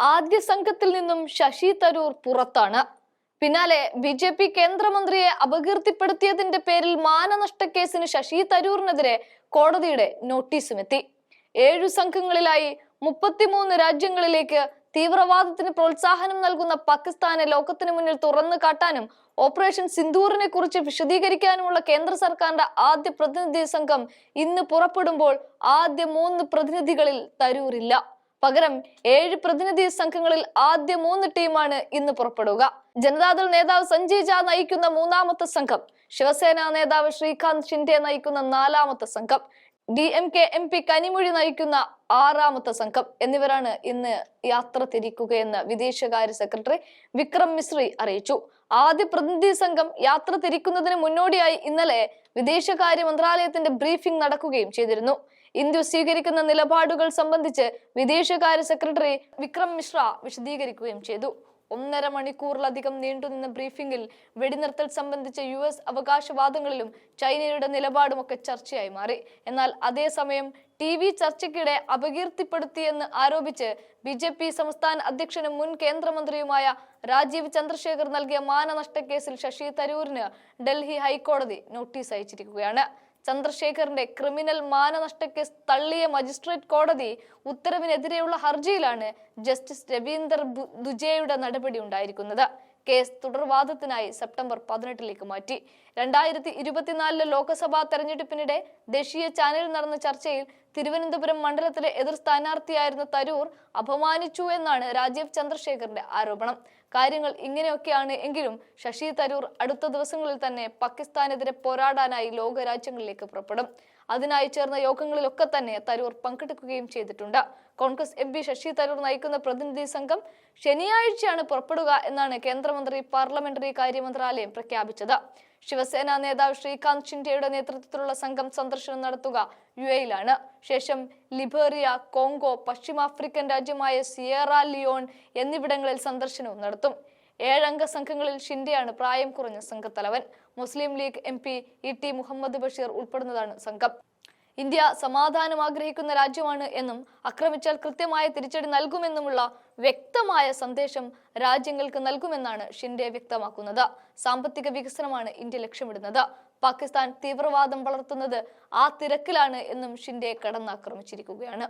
ആദ്യ സംഘത്തിൽ നിന്നും ശശി തരൂർ പുറത്താണ്. പിന്നാലെ ബി ജെ പി കേന്ദ്രമന്ത്രിയെ അപകീർത്തിപ്പെടുത്തിയതിന്റെ പേരിൽ മാനനഷ്ട കേസിന് ശശി തരൂറിനെതിരെ കോടതിയുടെ നോട്ടീസുമെത്തി. ഏഴു സംഘങ്ങളിലായി മുപ്പത്തിമൂന്ന് രാജ്യങ്ങളിലേക്ക് തീവ്രവാദത്തിന് പ്രോത്സാഹനം നൽകുന്ന പാകിസ്ഥാനെ ലോകത്തിന് മുന്നിൽ തുറന്നു കാട്ടാനും ഓപ്പറേഷൻ സിന്ദൂറിനെ കുറിച്ച് വിശദീകരിക്കാനുമുള്ള കേന്ദ്ര സർക്കാരിന്റെ ആദ്യ പ്രതിനിധി സംഘം ഇന്ന് പുറപ്പെടുമ്പോൾ ആദ്യ മൂന്ന് പ്രതിനിധികളിൽ തരൂരില്ല. പകരം ഏഴ് പ്രതിനിധി സംഘങ്ങളിൽ ആദ്യ മൂന്ന് ടീമാണ് ഇന്ന് പുറപ്പെടുക. ജനതാദൾ നേതാവ് സഞ്ജയ് ഝാ നയിക്കുന്ന മൂന്നാമത്തെ സംഘം ശിവസേന നേതാവ് ശ്രീകാന്ത് ഷിൻഡെ നയിക്കുന്ന നാലാമത്തെ സംഘം D M K M P Kanimozhi നയിക്കുന്ന ആറാമത്തെ സംഘം എന്നിവരാണ് ഇന്ന് യാത്ര തിരിക്കുകയെന്ന് വിദേശകാര്യ സെക്രട്ടറി വിക്രം മിശ്രി അറിയിച്ചു. ആദ്യ പ്രതിനിധി സംഘം യാത്ര തിരിക്കുന്നതിന് മുന്നോടിയായി ഇന്നലെ വിദേശകാര്യ മന്ത്രാലയത്തിന്റെ ബ്രീഫിംഗ് നടക്കുകയും ചെയ്തിരുന്നു. ഇന്ത്യ സ്വീകരിക്കുന്ന നിലപാടുകൾ സംബന്ധിച്ച് വിദേശകാര്യ സെക്രട്ടറി വിക്രം മിശ്ര വിശദീകരിക്കുകയും ചെയ്തു. ഒന്നര മണിക്കൂറിലധികം നീണ്ടുനിന്ന ബ്രീഫിംഗിൽ വെടിനിർത്തൽ സംബന്ധിച്ച യു എസ് അവകാശവാദങ്ങളിലും ചൈനയുടെ നിലപാടുമൊക്കെ ചർച്ചയായി മാറി. എന്നാൽ അതേസമയം ടി വി ചർച്ചയ്ക്കിടെ അപകീർത്തിപ്പെടുത്തിയെന്ന് ആരോപിച്ച് ബി ജെ പി സംസ്ഥാന അധ്യക്ഷനും മുൻ കേന്ദ്രമന്ത്രിയുമായ രാജീവ് ചന്ദ്രശേഖർ നൽകിയ മാനനഷ്ടക്കേസിൽ ശശി തരൂരിന് ഡൽഹി ഹൈക്കോടതി നോട്ടീസ് അയച്ചിരിക്കുകയാണ്. ചന്ദ്രശേഖറിന്റെ ക്രിമിനൽ മാനനഷ്ട കേസ് തള്ളിയ മജിസ്ട്രേറ്റ് കോടതി ഉത്തരവിനെതിരെയുള്ള ഹർജിയിലാണ് ജസ്റ്റിസ് രവീന്ദർ ദുജയുടെ നടപടി ഉണ്ടായിരിക്കുന്നത്. കേസ് തുടർവാദത്തിനായി സെപ്റ്റംബർ പതിനെട്ടിലേക്ക് മാറ്റി. രണ്ടായിരത്തി ഇരുപത്തിനാലിലെ ലോക്സഭാ തെരഞ്ഞെടുപ്പിനിടെ ദേശീയ ചാനലിൽ നടന്ന ചർച്ചയിൽ തിരുവനന്തപുരം മണ്ഡലത്തിലെ എതിർ സ്ഥാനാർത്ഥിയായിരുന്ന തരൂർ അപമാനിച്ചു എന്നാണ് രാജീവ് ചന്ദ്രശേഖറിന്റെ ആരോപണം. കാര്യങ്ങൾ ഇങ്ങനെയൊക്കെയാണ് എങ്കിലും ശശി തരൂർ അടുത്ത ദിവസങ്ങളിൽ തന്നെ പാകിസ്ഥാനെതിരെ പോരാടാനായി ലോകരാജ്യങ്ങളിലേക്ക് പുറപ്പെടും. അതിനായി ചേർന്ന യോഗങ്ങളിലൊക്കെ തന്നെ തരൂർ പങ്കെടുക്കുകയും ചെയ്തിട്ടുണ്ട്. കോൺഗ്രസ് എം ശശി തരൂർ നയിക്കുന്ന പ്രതിനിധി സംഘം ശനിയാഴ്ചയാണ് പുറപ്പെടുക എന്നാണ് കേന്ദ്രമന്ത്രി പാർലമെന്ററി കാര്യ മന്ത്രാലയം പ്രഖ്യാപിച്ചത്. ശിവസേന നേതാവ് ശ്രീകാന്ത് ഷിൻഡെയുടെ നേതൃത്വത്തിലുള്ള സംഘം സന്ദർശനം നടത്തുക യു എയിലാണ്. ശേഷം ലിബേറിയ കോങ്കോ പശ്ചിമാഫ്രിക്കൻ രാജ്യമായ സിയേറ ലിയോൺ എന്നിവിടങ്ങളിൽ സന്ദർശനവും നടത്തും. ഏഴംഗ സംഘങ്ങളിൽ ഷിൻഡെയാണ് പ്രായം കുറഞ്ഞ സംഘത്തലവൻ. Muslim League M P E T Muhammad Basheer ഉൾപ്പെടുന്നതാണ് സംഘം. ഇന്ത്യ സമാധാനം ആഗ്രഹിക്കുന്ന രാജ്യമാണ് എന്നും ആക്രമിച്ചാൽ കൃത്യമായ തിരിച്ചടി നൽകുമെന്നുമുള്ള വ്യക്തമായ സന്ദേശം രാജ്യങ്ങൾക്ക് നൽകുമെന്നാണ് ഷിൻഡെ വ്യക്തമാക്കുന്നത്. സാമ്പത്തിക വികസനമാണ് ഇന്ത്യ ലക്ഷ്യമിടുന്നത്. പാകിസ്ഥാൻ തീവ്രവാദം വളർത്തുന്നത് ആ തിരക്കിലാണ് എന്നും ഷിൻഡെ കടന്നാക്രമിച്ചിരിക്കുകയാണ്.